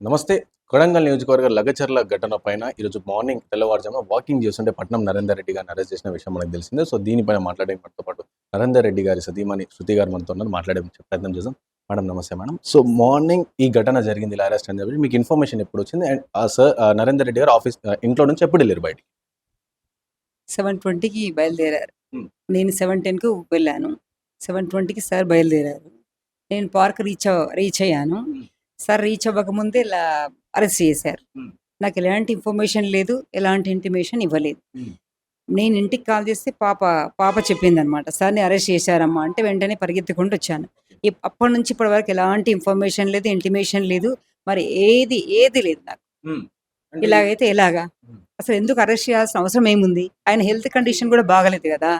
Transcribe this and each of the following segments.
నమస్తే. కొడంగల్ నియోజకవర్గ లగచర్ల ఘటన పైన ఈరోజు మార్నింగ్ తెల్లవారుజామున వాకింగ్ చేస్తుంటే పట్నం నరేందర్ రెడ్డి గారిని అరెస్ట్ చేసిన విషయం మనకు తెలిసిందే. సో దీనిపైన మాట్లాడే మనతో పాటు నరేందర్ రెడ్డి గారి సతీమణి శృతి గారు మనతో ఉన్నారు. మాట్లాడే ప్రయత్నం చేద్దాం. మేడం నమస్తే మేడం. సో మార్నింగ్ ఈ ఘటన జరిగింది ఇలా అరెస్ట్ అని చెప్పి మీకు ఇన్ఫర్మేషన్ ఎప్పుడు వచ్చింది? అండ్ సార్ నరేందర్ రెడ్డి గారు ఆఫీస్ ఇంట్లో నుంచి ఎప్పుడు వెళ్ళారు బయటికి? సెవెన్ ట్వంటీకి బయలుదేరారు. నేను సెవెన్ టెన్కి వెళ్ళాను. సెవెన్ ట్వంటీకి సార్ బయలుదేరారు. నేను పార్క్ రీచ్ రీచ్ అయ్యాను. సార్ రీచ్ అవ్వకముందే ఇలా అరెస్ట్ చేశారు. నాకు ఎలాంటి ఇన్ఫర్మేషన్ లేదు ఎలాంటి ఇంటిమేషన్ ఇవ్వలేదు. నేను ఇంటికి కాల్ చేస్తే పాప పాప చెప్పింది అనమాట సార్ని అరెస్ట్ చేశారమ్మా. అంటే వెంటనే పరిగెత్తుకుంటూ వచ్చాను. అప్పటి నుంచి ఇప్పటి వరకు ఎలాంటి ఇన్ఫర్మేషన్ లేదు ఇంటిమేషన్ లేదు మరి ఏది ఏది లేదు నాకు. ఇలాగైతే ఎలాగా. అసలు ఎందుకు అరెస్ట్ చేయాల్సిన అవసరం ఏముంది? ఆయన హెల్త్ కండిషన్ కూడా బాగలేదు కదా.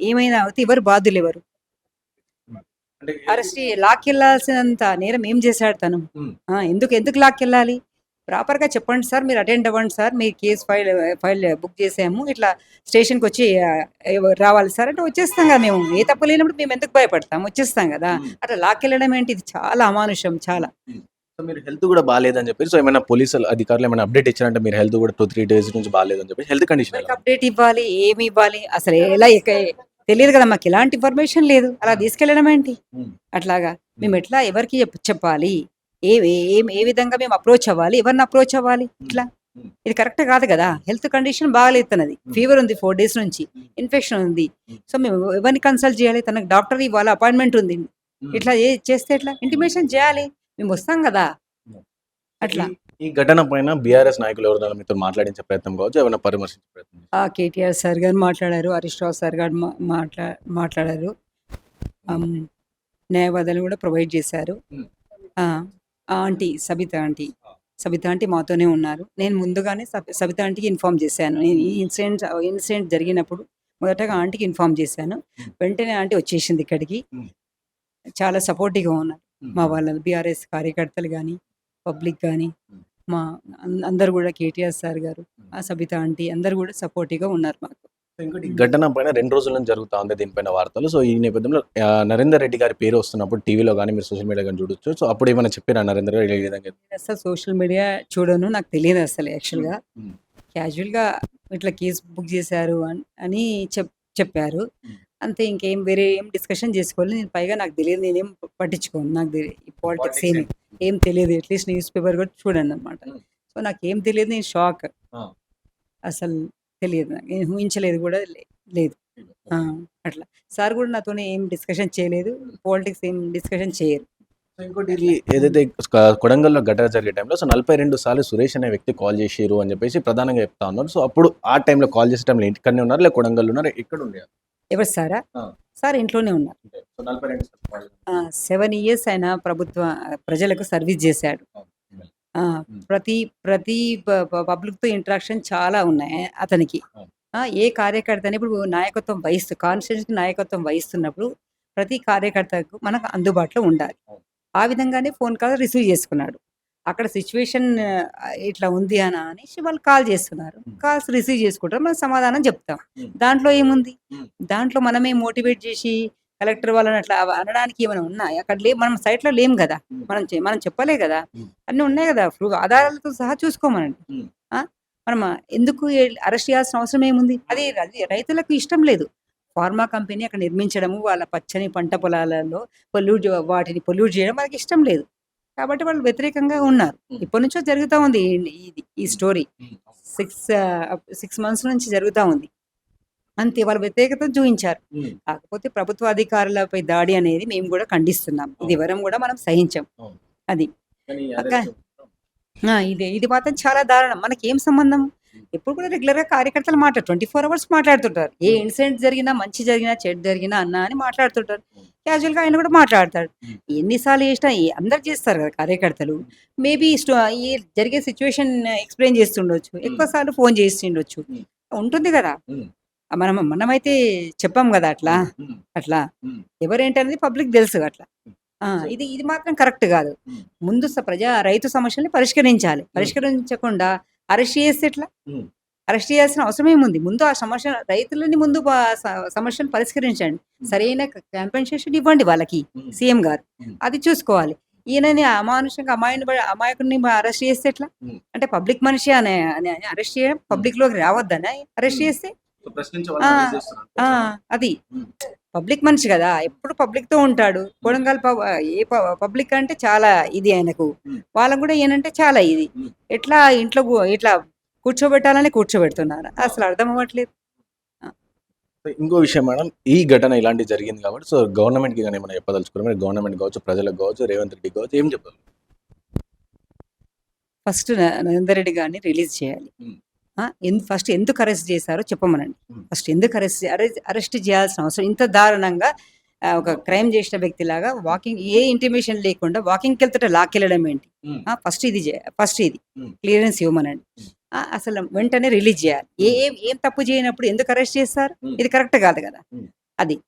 ఏమైనా అవుతే ఎవరు బాధ్యులు ఎవరు? అరెస్ట్ లాక్కెళ్ళాల్సినంత నేరం ఏం చేశాడు తను? ఎందుకు ఎందుకు లాక్కెళ్ళాలి? ప్రాపర్గా చెప్పండి సార్ మీరు అటెండ్ అవ్వండి సార్ మీ కేసు ఫైల్ ఫైల్ బుక్ చేసాము ఇట్లా స్టేషన్కి వచ్చి రావాలి సార్? అంటే వచ్చేస్తాం కదా మేము. ఏ తప్పు లేనప్పుడు మేము ఎందుకు భయపడతాం? వచ్చేస్తాం కదా. అట్లా లాక్కెళ్ళడం ఏంటి? ఇది చాలా అమానుషం చాలా. సో మీరు హెల్త్ కూడా బాగాలేదని చెప్పి సో ఏమైనా పోలీసులు అధికారులు ఏమైనా అప్డేట్ ఇచ్చారంటే మీరు హెల్త్ కూడా టూ త్రీ డేస్ నుంచి బాగాలేదని చెప్పి హెల్త్ కండిషన్ అప్డేట్ ఇవ్వాలి ఏమి ఇవ్వాలి? అసలు ఎలా తెలియదు కదా మాకు ఎలాంటి ఇన్ఫర్మేషన్ లేదు. అలా తీసుకెళ్ళడం ఏంటి. అట్లాగా. మేము ఎట్లా ఎవరికి చెప్- చెప్పాలి? ఏ ఏ- ఏ విధంగా మేము అప్రోచ్ అవ్వాలి? ఎవరిని అప్రోచ్ అవ్వాలి? ఇట్లా. ఇది కరెక్ట్ కాదు కదా. హెల్త్ కండిషన్ బాగాలేదు తనది. ఫీవర్ ఉంది ఫోర్ డేస్ నుంచి. ఇన్ఫెక్షన్ ఉంది. సో మేము ఎవరిని కన్సల్ట్ చేయాలి? తనకు డాక్టర్ ఇవ్వాలి? అపాయింట్మెంట్ ఉంది. ఇట్లా ఏ- చేస్తే ఎట్లా? ఇంటిమేషన్ చేయాలి. మేము వస్తాం కదా. అట్లా. ఈ- ఘటన పైన బీఆర్ఎస్ నాయకులు ఎవరైనా మీతో మాట్లాడించే ప్రయత్నం కావచ్చు ఏమైనా పరామర్శించే ప్రయత్నం కేటీఆర్ సార్ గారు మాట్లాడారు హరీష్ రావు సార్ గారు మాట్లా మాట్లాడారు. ఆమ్, న్యాయవాదాలు కూడా ప్రొవైడ్ చేశారు. Hmm. Aunty Sabitha aunty Sabitha aunty మాతోనే ఉన్నారు. నేను ముందుగానే సబి- సబిత ఆంటీకి ఇన్ఫామ్ చేశాను. నేను ఈ ఇన్సిడెంట్ ఇన్సిడెంట్ జరిగినప్పుడు మొదటగా ఆంటీకి ఇన్ఫామ్ చేశాను. Hmm. వెంటనే ఆంటీ వచ్చేసింది ఇక్కడికి. Hmm. చాలా సపోర్టివ్గా ఉన్నారు. మా వాళ్ళ బీఆర్ఎస్ కార్యకర్తలు కానీ పబ్లిక్ కానీ Hmm. మా అందరు కూడా కేటీఆర్ సార్ గారు ఆ సబిత ఆంటీ అందరు కూడా సపోర్టివ్గా ఉన్నారు మాకు. సో ఇంకోటి ఘటన పైన రెండు రోజుల నుంచి జరుగుతా ఉంది దీనిపైన వార్తలు. సో ఈ నేపథ్యంలో నరేందర్ రెడ్డి గారి పేరు వస్తున్నప్పుడు టీవీలో కానీ మీరు సోషల్ మీడియా కానీ చూడొచ్చు. సో అప్పుడు ఏమైనా చెప్పారా నరేందర్ రెడ్డి విధంగా? అసలు సోషల్ మీడియా చూడను నాకు తెలియదు అసలు యాక్చువల్గా. క్యాజువల్గా ఇట్లా కేసు బుక్ చేశారు అన్- అని చెప్ చెప్పారు. అంతే ఇంకేం వేరే ఏం డిస్కషన్ చేసుకోవాలి. నేను పైగా నాకు తెలియదు నేనేం పట్టించుకోను. నాకు పాలిటిక్స్ Politics ఏమి ఏం తెలియదు. అట్లీస్ట్ న్యూస్ పేపర్ కూడా చూడండి అనమాట Hmm. సో నాకు ఏం తెలియదు నేను షాక్ Ah. అసలు తెలియదు నాకు. నేను ఊహించలేదు కూడా లేదు. ఆ, అట్లా. సార్ కూడా నాతో ఏం డిస్కషన్ చేయలేదు. పాలిటిక్స్ ఏం డిస్కషన్ చేయరు. ఇంకోటి ఇది ఏదైతే కొడంగల్లో ఘటన జరిగే టైంలో సో నలభై రెండు సార్లు సురేష్ అనే వ్యక్తి కాల్ చేసిరు అని చెప్పేసి ప్రధానంగా చెప్తా ఉన్నారు. సో అప్పుడు ఆ టైంలో కాల్ చేసే టైంలో ఇంటికనే ఉన్నారు లేక కొడంగల్ ఉన్నారు ఎక్కడ ఉండేది ఎవరు సారా. సార్ ఇంట్లోనే ఉన్నారు. సెవెన్ ఇయర్స్ ఆయన ప్రభుత్వ ప్రజలకు సర్వీస్ చేశాడు. ఆ, ప్రతి ప్రతి పబ్లిక్తో ఇంటరాక్షన్ చాలా ఉన్నాయి అతనికి. ఏ కార్యకర్తని ఇప్పుడు నాయకత్వం వహిస్తూ కాన్స్టిట్యూన్సీ నాయకత్వం వహిస్తున్నప్పుడు ప్రతి కార్యకర్తకు మనకు అందుబాటులో ఉండాలి. ఆ విధంగానే ఫోన్ కాల్ రిసీవ్ చేసుకున్నాడు. అక్కడ సిచ్యువేషన్ ఇట్లా ఉంది అని అనేసి వాళ్ళు కాల్ చేస్తున్నారు. కాల్స్ రిసీవ్ చేసుకుంటారు మనం సమాధానం చెప్తాం. దాంట్లో ఏముంది. దాంట్లో మనమే మోటివేట్ చేసి కలెక్టర్ వాళ్ళని అట్లా అనడానికి ఏమైనా ఉన్నాయి అక్కడ లే మనం సైట్లో లేం కదా. మనం మనం చెప్పలే కదా. అన్నీ ఉన్నాయి కదా ప్రూఫ్ ఆధారాలతో సహా చూసుకోమనండి. ఆ? మనం ఎందుకు అరెస్ట్ చేయాల్సిన అవసరం ఏముంది అది రైతులకు ఇష్టం లేదు ఫార్మా కంపెనీ అక్కడ నిర్మించడము వాళ్ళ పచ్చని పంట పొలాలలో పొల్యూట్ వాటిని పొల్యూట్ చేయడం వాళ్ళకి ఇష్టం లేదు కాబట్టి వాళ్ళు వ్యతిరేకంగా ఉన్నారు. ఇప్పటి నుంచో జరుగుతూ ఉంది ఈ- ఇది ఈ స్టోరీ. సిక్స్ సిక్స్ మంత్స్ నుంచి జరుగుతూ ఉంది. అంతే వాళ్ళ వ్యతిరేకత చూపించారు. కాకపోతే ప్రభుత్వ అధికారులపై దాడి అనేది మేము కూడా ఖండిస్తున్నాం. ఇది వరం కూడా మనం సహించాం. అది. ఇదే ఇది మాత్రం చాలా దారుణం. మనకి ఏం సంబంధం? ఎప్పుడు కూడా రెగ్యులర్గా కార్యకర్తలు మాట్లాడు ట్వంటీ ఫోర్ అవర్స్ మాట్లాడుతుంటారు. ఏ ఇన్సిడెంట్ జరిగినా మంచి జరిగినా చెడు జరిగినా అన్నా అని మాట్లాడుతుంటారు. క్యాజువల్గా ఆయన కూడా మాట్లాడతాడు. Hmm. ఎన్నిసార్లు చేసినా అందరు చేస్తారు కదా కార్యకర్తలు. మేబీ ఈ జరిగే సిచ్యువేషన్ ఎక్స్ప్లెయిన్ చేస్తుండొచ్చు. ఎక్కువ సార్లు ఫోన్ చేస్తుండొచ్చు. Hmm. ఉంటుంది కదా. Hmm. మనం మనమైతే చెప్పాం కదా అట్లా. అట్లా. Hmm. ఎవరేంటనేది పబ్లిక్ తెలుసు అట్లా. ఇది ఇది మాత్రం కరెక్ట్ కాదు. Hmm. ముందు ప్రజా రైతు సమస్యల్ని పరిష్కరించాలి. పరిష్కరించకుండా అరెస్ట్ చేస్తే ఎట్లా. అరెస్ట్ చేయాల్సిన అవసరం ఏముంది ముందు ఆ సమస్య రైతులని ముందు సమస్యను పరిష్కరించండి. సరైన కంపెన్సేషన్ ఇవ్వండి వాళ్ళకి సీఎం గారు. అది చూసుకోవాలి. ఈయనని అమానుషంగా అమాయని అమాయకుడిని అరెస్ట్ చేస్తే ఎట్లా. అంటే పబ్లిక్ మనిషి అని అరెస్ట్ చేయడం పబ్లిక్లోకి రావద్దని? అరెస్ట్. చేస్తే అది. పబ్లిక్ మనిషి కదా ఎప్పుడు పబ్లిక్తో ఉంటాడు కొడంగల్ పబ్ ఏ పబ్లిక్ అంటే చాలా ఇది ఆయనకు. వాళ్ళకు కూడా ఈయనంటే చాలా ఇది. ఎట్లా ఇంట్లో ఇట్లా కూర్చోబెట్టాలని కూర్చోబెడుతున్నారు. అసలు అర్థం అవ్వట్లేదు. ఇంకో విషయం మేడం ఈ ఘటన ఇలాంటి జరిగింది కాబట్టి సో గవర్నమెంట్కి కానీ ఏమైనా చెప్పదలుచుకున్నారు? మీరు గవర్నమెంట్ కావచ్చు ప్రజలకు కావచ్చు రేవంత్ రెడ్డి కావచ్చు ఏం చెప్పాలి? ఫస్ట్ నరేందర్ రెడ్డి గారిని రిలీజ్ చేయాలి. ఫస్ట్ ఎందుకు అరెస్ట్ చేశారో చెప్పమనండి. ఫస్ట్ ఎందుకు అరెస్ట్ అరెస్ట్ చేయాల్సిన అవసరం ఇంత దారుణంగా ఒక క్రైమ్ చేసిన వ్యక్తిలాగా వాకింగ్ ఏ ఇంటిమేషన్ లేకుండా వాకింగ్కి వెళ్తుంటే లాక్కెళ్ళడం ఏంటి? ఫస్ట్ ఇది ఫస్ట్ ఇది. క్లియరెన్స్ ఇవ్వమనండి. అసలు వెంటనే రిలీజ్ చేయాలి. ఏ ఏం తప్పు చేయనప్పుడు ఎందుకు అరెస్ట్ చేస్తారు. ఇది కరెక్ట్ కాదు కదా. అది.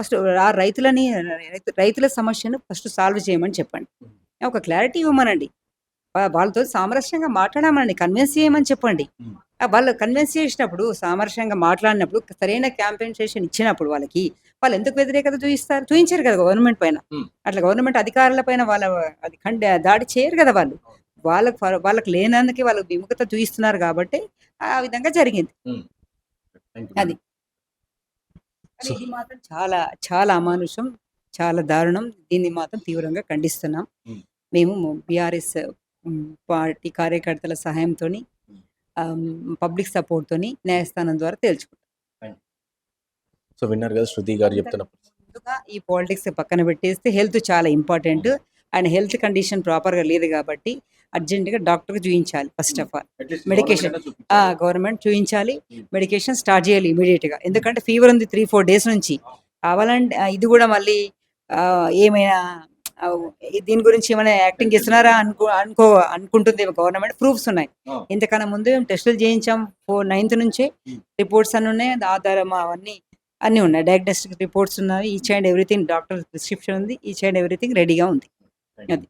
ఫస్ట్ ఆ రైతులని రైతు- రైతుల సమస్యను ఫస్ట్ సాల్వ్ చేయమని చెప్పండి. ఒక క్లారిటీ ఇవ్వమనండి. వాళ్ళతో సామరస్యంగా మాట్లాడమనండి. కన్విన్స్ చేయమని చెప్పండి. వాళ్ళు కన్విన్స్ చేసినప్పుడు సామరస్యంగా మాట్లాడినప్పుడు సరైన క్యాంపెన్సేషన్ ఇచ్చినప్పుడు వాళ్ళకి వాళ్ళు ఎందుకు వ్యతిరేకత చూపిస్తారు చూపించారు కదా గవర్నమెంట్ పైన. అట్లా గవర్నమెంట్ అధికారుల పైన వాళ్ళ అది ఖండ దాడి చేయరు కదా వాళ్ళు. వాళ్ళకి వాళ్ళకి లేనందుకే వాళ్ళకి విముఖత చూపిస్తున్నారు కాబట్టి ఆ విధంగా జరిగింది. అది. ఇది మాత్రం చాలా చాలా అమానుషం చాలా దారుణం. దీన్ని మాత్రం తీవ్రంగా ఖండిస్తున్నాం. మేము బీఆర్ఎస్ పార్టీ కార్యకర్తల సహాయంతో పబ్లిక్ సపోర్ట్తో న్యాయస్థానం ద్వారా తేల్చుకుంటాం. సో విన్నారు కదా శృతి గారు చెప్తున్నప్పుడు. ముందుగా ఈ పాలిటిక్స్ పక్కన పెట్టేస్తే హెల్త్ చాలా ఇంపార్టెంట్ ఆయన హెల్త్ కండిషన్ ప్రాపర్గా లేదు కాబట్టి అర్జెంటుగా డాక్టర్కి చూపించాలి first of all. Medication. Government చూపించాలి. Hmm. మెడికేషన్ స్టార్ట్ చేయాలి immediate గా ఎందుకంటే ఫీవర్ ఉంది త్రీ ఫోర్ డేస్ నుంచి. కావాలంటే ఇది కూడా మళ్ళీ ఏమైనా దీని గురించి ఏమైనా యాక్టింగ్ చేస్తున్నారా అనుకో అనుకో అనుకుంటుంది గవర్నమెంట్. ప్రూఫ్స్ ఉన్నాయి. ఇంతకన్నా ముందు మేము టెస్టులు చేయించాం. ఫోర్ నైన్త్ నుంచే. రిపోర్ట్స్ అన్ని ఉన్నాయి. ఆధారం అవన్నీ అన్నీ ఉన్నాయి. డయాగ్నోస్టిక్ రిపోర్ట్స్ ఉన్నాయి. Each and everything doctor prescription ఉంది. ఈచ్ అండ్ ఎవ్రీథింగ్ రెడీగా ఉంది. అది.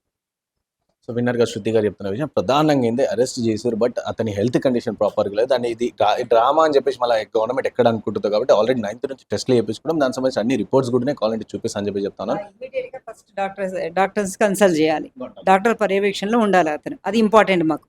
సో విన్నర్గా శృతి గారు చెప్తున్న విషయం ప్రధానంగా ఏంది అరెస్ట్ చేశారు బట్ అతని హెల్త్ కండిషన్ ప్రాపర్గా లేదు. అండ్ ఇది డ్రామా అని చెప్పేసి మళ్ళీ గవర్నమెంట్ ఎక్కడ అనుకుంటుంది కాబట్టి ఆల్రెడీ నైన్త్ నుంచి టెస్ట్లు చేయించుకోవడం దాని సంబంధించి అన్ని రిపోర్ట్స్ కూడా కావాలంటే చూపిస్తా అని చెప్పి చెప్తాను. ఫస్ట్ డాక్టర్స్ డాక్టర్స్ కన్సల్ట్ చేయాలి. డాక్టర్ పర్యవేక్షణలో ఉండాలి అతను. అది ఇంపార్టెంట్ మాకు.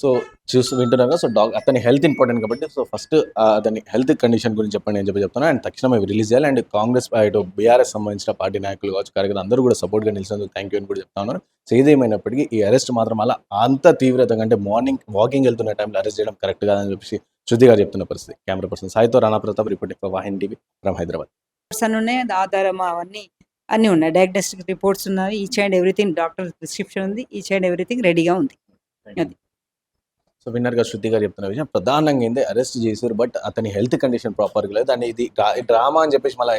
సో చూసి వింటున్నారు సో డాక్ అతని హెల్త్ ఇంపార్టెంట్ కాబట్టి సో ఫస్ట్ అతని హెల్త్ కండిషన్ గురించి చెప్పండి అని చెప్పి చెప్తాను అండ్ తక్షణమే రిలీజ్ చేయాలి. అండ్ కాంగ్రెస్ ఇటు బీఆర్ఎస్ సంబంధించిన పార్టీ నాయకులు కావచ్చు కార్యకర్తలు అందరూ కూడా సపోర్ట్గా నిలిచినందుకు థ్యాంక్ యూ అని కూడా చెప్తా ఉన్నారు సో ఏదేమైనప్పటికీ ఈ అరెస్ట్ మాత్రం అలా అంత తీవ్రతగా అంటే మార్నింగ్ వాకింగ్ వెళ్తున్న టైంలో అరెస్ట్ చేయడం కరెక్ట్ కాదని చెప్పేసి శృతి గారు చెప్తున్న పరిస్థితి. Camera person సాయితో Rana Pratap reporting for Vahin TV from Hyderabad. Reports అన్ని ఉన్నాయి ఆధారం అవన్నీ అన్నీ ఉన్నాయి. డయాగ్నోస్టిక్ రిపోర్ట్స్ ఉన్నాయి. Each and everything doctor prescription ఉంది. ఈచ్ అండ్ ఎవ్రీథింగ్ రెడీగా ఉంది. అది. సో విన్నర్గా శృతి గారు చెప్తున్న విషయం ప్రధానంగా ఏంది అరెస్ట్ చేశారు బట్ అతని హెల్త్ కండిషన్ ప్రాపర్గా లేదు. అండ్ ఇది డ్రామా అని చెప్పేసి మళ్ళీ